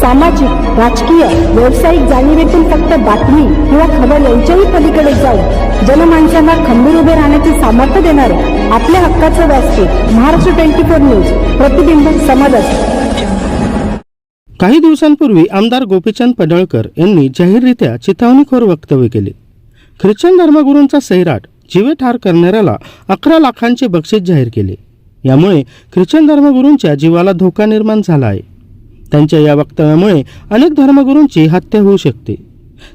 सामाजिक राजकीय व्यावसायिक जाणीवेतून फक्त बातमी किंवा खबर यांच्याही पलीकडे जाऊन जनमानसांना खंबीर उभे राहण्याचे सामर्थ्य देणारे आपल्या हक्काचं व्यासपीठ महाराष्ट्र ट्वेंटी फोर न्यूज प्रतिबिंब समाजात काही दिवसांपूर्वी आमदार गोपीचंद पडळकर यांनी जाहीररित्या चिथावणीखोर वक्तव्य केले. ख्रिश्चन धर्मगुरूंचा सैराट जीवे ठार करणाऱ्याला अकरा लाखांचे बक्षीस जाहीर केले. यामुळे ख्रिश्चन धर्मगुरूंच्या जीवाला धोका निर्माण झाला आहे. त्यांच्या या वक्तव्यामुळे अनेक धर्मगुरूंची हत्या होऊ शकते.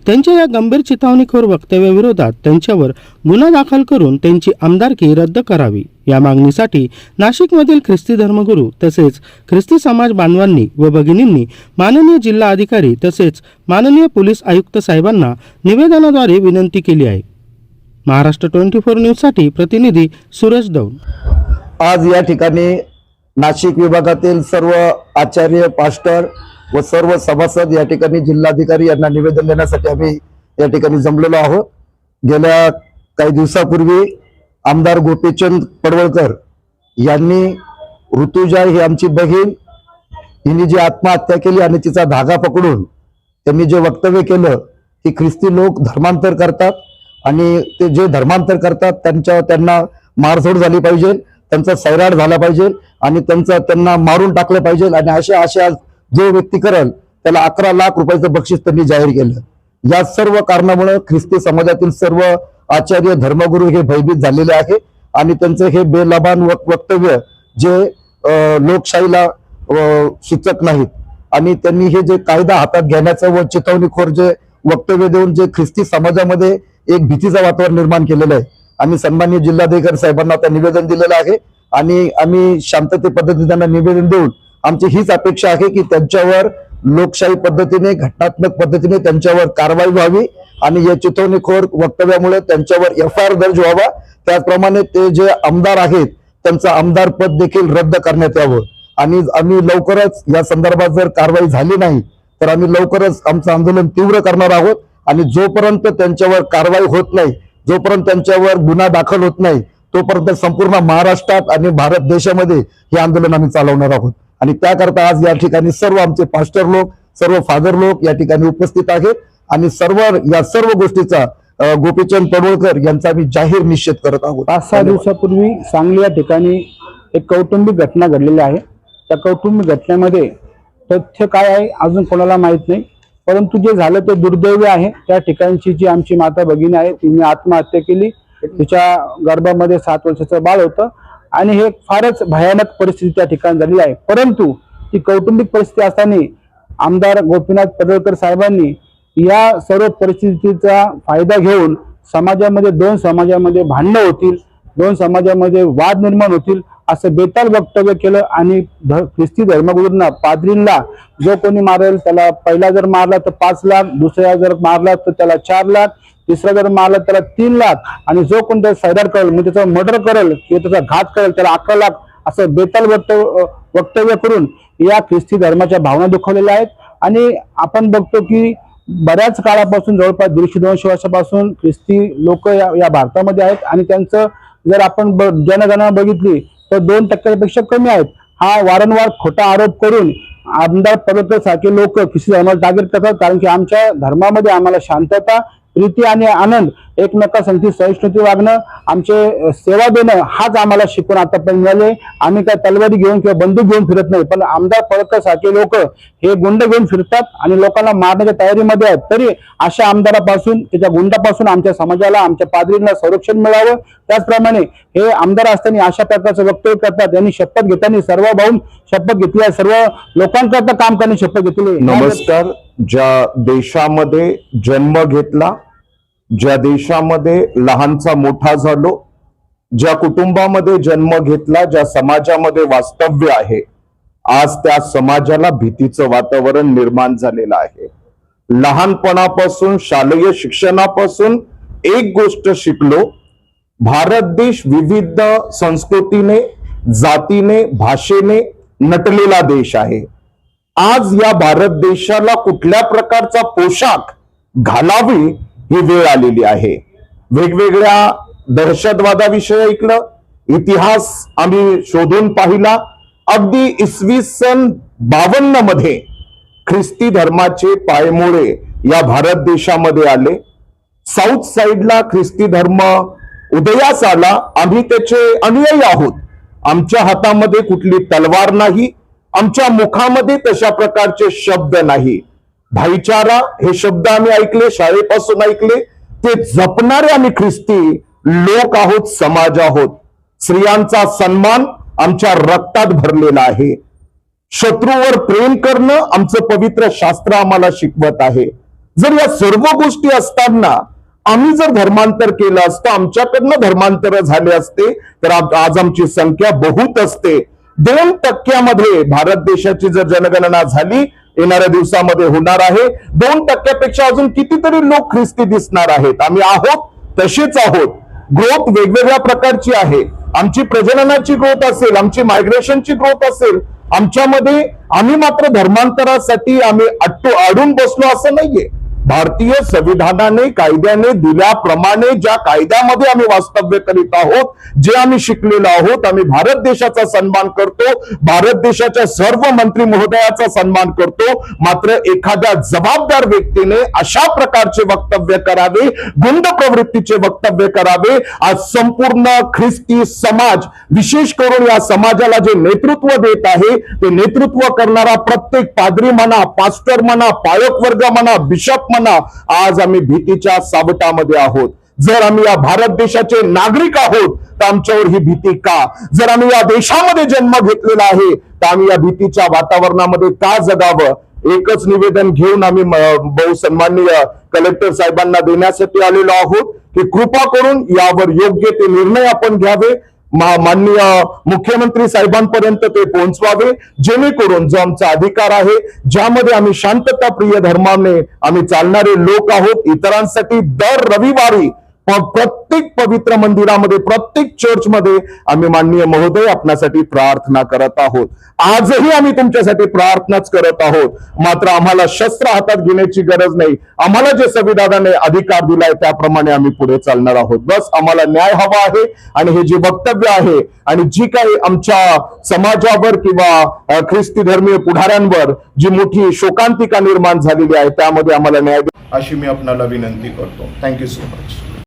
त्यांच्या या गंभीर चितावणीखोर वक्तव्याविरोधात त्यांच्यावर गुन्हा दाखल करून त्यांची आमदारकी रद्द करावी. या मागणीसाठी नाशिकमधील ख्रिस्ती धर्मगुरू तसेच ख्रिस्ती समाज बांधवांनी व भगिनींनी माननीय जिल्हा अधिकारी तसेच माननीय पोलीस आयुक्त साहेबांना निवेदनाद्वारे विनंती केली आहे. महाराष्ट्र ट्वेंटी फोर न्यूजसाठी प्रतिनिधी सुरेश दौन आज या ठिकाणी नाशिक विभागातील सर्व आचार्य पास्टर व सर्व सभासद या ठिकाणी जिल्हाधिकारी यांना निवेदन देण्यासाठी आम्ही या ठिकाणी जमलेलो आहोत. गेल्या काही दिवसापूर्वी आमदार गोपीचंद पडवळकर यांनी ऋतुजा ही आमची बहीण हिने जी आत्महत्या केली आणि तिचा धागा पकडून त्यांनी जे वक्तव्य केलं की ख्रिस्ती लोक धर्मांतर करतात आणि ते जे धर्मांतर करतात त्यांच्या त्यांना मारझोड झाली पाहिजे त्यांचा सैराट झाला पाहिजे आणि त्यांचा त्यांना मारून टाकलं पाहिजे आणि अशा अशा जो व्यक्ती करेल त्याला अकरा लाख रुपयाचं बक्षीस त्यांनी जाहीर केलं. या सर्व कारणामुळे ख्रिस्ती समाजातील सर्व आचार्य धर्मगुरू हे भयभीत झालेले आहे आणि त्यांचं हे बेलबान वक्तव्य जे लोकशाहीला सुचत नाहीत. आणि त्यांनी हे जे कायदा हातात घेण्याचं व चेतवणीखोर जे वक्तव्य देऊन जे ख्रिस्ती समाजामध्ये एक भीतीचं वातावरण निर्माण केलेलं आहे. आम्ही सन्माननीय जिल्हाधिकारी साहेबांना आता निवेदन दिलेलं आहे. आणि आम्ही शांतते पद्धतीने त्यांना निवेदन देऊन आमची हीच अपेक्षा आहे की त्यांच्यावर लोकशाही पद्धतीने घटनात्मक पद्धतीने त्यांच्यावर कारवाई व्हावी आणि या चिथवणीखोर वक्तव्यामुळे त्यांच्यावर एफ आय आर दर्ज व्हावा. त्याचप्रमाणे ते जे आमदार आहेत त्यांचं आमदार पद देखील रद्द करण्यात यावं. आणि आम्ही लवकरच या संदर्भात जर कारवाई झाली नाही तर आम्ही लवकरच आमचं आंदोलन तीव्र करणार आहोत. आणि जोपर्यंत त्यांच्यावर कारवाई होत नाही जोपर्यंत त्यांच्यावर गुन्हा दाखल होत नाही तोपर्यंत संपूर्ण महाराष्ट्रात आणि भारत देशामध्ये हे आंदोलन आम्ही चालवणार आहोत. आणि त्याकरता आज या ठिकाणी सर्व आमचे पास्टर लोक सर्व फादर लोक या ठिकाणी उपस्थित आहेत. आणि सर्व या सर्व गोष्टीचा गोपीचंद पडवळकर यांचा आम्ही जाहीर निषेध करत आहोत. पाच सहा दिवसापूर्वी सांगली या ठिकाणी एक कौटुंबिक घटना घडलेली आहे. त्या कौटुंबिक घटनेमध्ये तथ्य काय आहे अजून कोणाला माहीत नाही. परंतु जे झालं ते दुर्दैवी आहे. त्या ठिकाणची जी आमची माता भगिनी आहे तिने आत्महत्या केली. तिच्या गर्भामध्ये सात वर्षाचं बाळ होतं. आणि हे फारच भयानक परिस्थिती त्या ठिकाणी झालेली आहे. परंतु ती कौटुंबिक परिस्थिती असताना आमदार गोपीनाथ पडळकर साहेबांनी या सर्व परिस्थितीचा फायदा घेऊन समाजामध्ये दोन समाजामध्ये भांडणं होतील दोन समाजामध्ये वाद निर्माण होतील असं बेताल वक्तव्य केलं आणि ध- ख्रिस्ती धर्मगुरूंना पादरींना जो कोणी मारेल त्याला पहिला जर मारला तर पाच लाख दुसऱ्या जर मारला तर त्याला चार लाख तिसरा जर मारला त्याला तीन लाख आणि जो कोण त्याचा सैराट करेल म्हणजे त्याचा मर्डर करेल किंवा त्याचा घात करेल त्याला अकरा लाख असं बेताल वक्तव्य वक्तव्य करून या ख्रिस्ती धर्माच्या भावना दुखवलेल्या आहेत. आणि आपण बघतो की बऱ्याच काळापासून जवळपास दीडशे दोनशे वर्षापासून ख्रिस्ती लोक या, या भारतामध्ये आहेत. आणि त्यांचं जर आपण जनगणना बघितली तर दोन टक्क्यापेक्षा कमी आहेत. हा वारंवार खोटा आरोप करून आमदार पदकर सारखे लोक ख्रिस्ती धर्माला टार्गेट करतात कारण की आमच्या धर्मामध्ये आम्हाला शांतता प्रीती आणि आनंद एकमेकांसाठी सहिष्णुती वागणं आमचे सेवा देणं हाच आम्हाला शिकून आतापर्यंत मिळाले. आम्ही काय तलवारी घेऊन किंवा बंदूक घेऊन फिरत नाही पण आमदार पडकर सारखे लोक हे गुंड घेऊन फिरतात आणि लोकांना मारण्याच्या तयारीमध्ये आहेत. तरी अशा आमदारापासून त्याच्या गुंडापासून आमच्या समाजाला आमच्या पादरींना संरक्षण मिळावं. त्याचप्रमाणे हे आमदार असताना अशा प्रकारचं वक्तव्य करतात. यांनी शपथ घेताना सर्व भाऊन शपथ घेतली आहे. सर्व लोकांकरता काम करण्याची शपथ घेतली नमस्कार. ज्या देशामध्ये जन्म घेतला ज्या देशामध्ये लहानचा मोठा झालो ज्या कुटुंबामध्ये जन्म घेतला ज्या समाजामध्ये वास्तव्य आहे आज त्या समाजाला भीतीचं वातावरण निर्माण झालेलं आहे. लहानपणापासून शालेय शिक्षणापासून एक गोष्ट शिकलो भारत देश विविध संस्कृतीने जातीने भाषेने नटलेला देश आहे. आज या भारत देशाला कुठल्या प्रकारचा पोशाख घालावी ही वेळ आलेली आहे? वेगवेगळ्या दहशतवादाविषयी ऐकलं इतिहास आम्ही शोधून पाहिला. अगदी इसवी सन बावन्नमध्ये ख्रिस्ती धर्माचे पायमुळे या भारत देशामध्ये आले. साऊथ साईडला ख्रिस्ती धर्म उदयास आला. आम्ही त्याचे अनुयायी आहोत. आमच्या हातामध्ये कुठली तलवार नाही. आमच्या मुखामध्ये तशा प्रकारचे शब्द नाही. भाईचारा हे शब्द आम्ही ऐकले शाळेपासून ऐकले. ते जपणारे आम्ही ख्रिस्ती लोक आहोत समाज आहोत. स्त्रियांचा सन्मान आमच्या रक्तात भरलेला आहे. शत्रूवर प्रेम करणं आमचं पवित्र शास्त्र आम्हाला शिकवत आहे. जर या सर्व गोष्टी असताना आम्ही जर धर्मांतर केलं असतं आमच्याकडनं धर्मांतर झाले असते तर आज आज आमची संख्या बहुत असते. दोन टक्क्यामध्ये भारत देशाची जर जनगणना झाली येणाऱ्या दिवसामध्ये होणार आहे. दोन टक्क्यापेक्षा अजून कितीतरी लोक ख्रिस्ती दिसणार आहेत. आम्ही आहोत तसेच आहोत. ग्रोथ वेगवेगळ्या प्रकारची आहे. आमची प्रजननाची ग्रोथ असेल आमची मायग्रेशनची ग्रोथ असेल आमच्यामध्ये आम्ही मात्र धर्मांतरासाठी आम्ही अट्टू अडून बसलो असं नाहीये. भारतीय संविधानाने कायद्याने दिल्याप्रमाणे ज्या कायद्यामध्ये आम्ही वास्तव्य करीत आहोत जे आम्ही शिकलेलो आहोत आम्ही भारत देशाचा सन्मान करतो भारत देशाच्या सर्व मंत्री महोदयाचा सन्मान करतो. मात्र एखाद्या जबाबदार व्यक्तीने अशा प्रकारचे वक्तव्य करावे गुंड प्रवृत्तीचे वक्तव्य करावे आज संपूर्ण ख्रिस्ती समाज विशेष करून या समाजाला जे नेतृत्व देत आहे ते नेतृत्व करणारा प्रत्येक पादरी म्हणा पास्टर म्हणा पायक वर्ग म्हणा बिशप म्हणा आज आम्ही भीतीच्या सावटामध्ये आहोत. जर आम्ही या भारत देशाचे नागरिक आहोत तर आमच्यावर ही भीती का? जर आम्ही या देशामध्ये जन्म घेतलेला आहे तर आम्ही या भीतीच्या वातावरणामध्ये का जगावं? एकच निवेदन घेऊन आम्ही बहुसन्माननीय कलेक्टर साहेबांना देण्यासाठी आलेलो आहोत की कृपा करून यावर योग्य ते निर्णय आपण घ्यावे. माननीय मुख्यमंत्री साहेबांपर्यंत ते पोहोचवावे जेणेकरून जो आमचा अधिकार आहे ज्यामध्ये आम्ही शांतता प्रिय धर्माने आम्ही चालणारे लोक आहोत इतरांसाठी दर रविवारी प्रत्येक पवित्र मंदिरामध्ये प्रत्येक चर्चमध्ये आम्ही माननीय महोदय आपणासाठी प्रार्थना करत आहोत. आजही आम्ही तुमच्यासाठी प्रार्थनाच करत आहोत. मात्र आम्हाला शस्त्र हातात घेण्याची गरज नाही. आम्हाला जे संविधानाने अधिकार दिलाय त्याप्रमाणे आम्ही पुढे चालणार आहोत. बस आम्हाला न्याय हवा आहे आणि हे जे वक्तव्य आहे आणि जी काही आमच्या समाजावर किंवा ख्रिस्ती धर्मीय पुढाऱ्यांवर जी मोठी शोकांतिका निर्माण झालेली आहे त्यामध्ये आम्हाला न्याय अशी मी आपणाला विनंती करतो. Thank you so much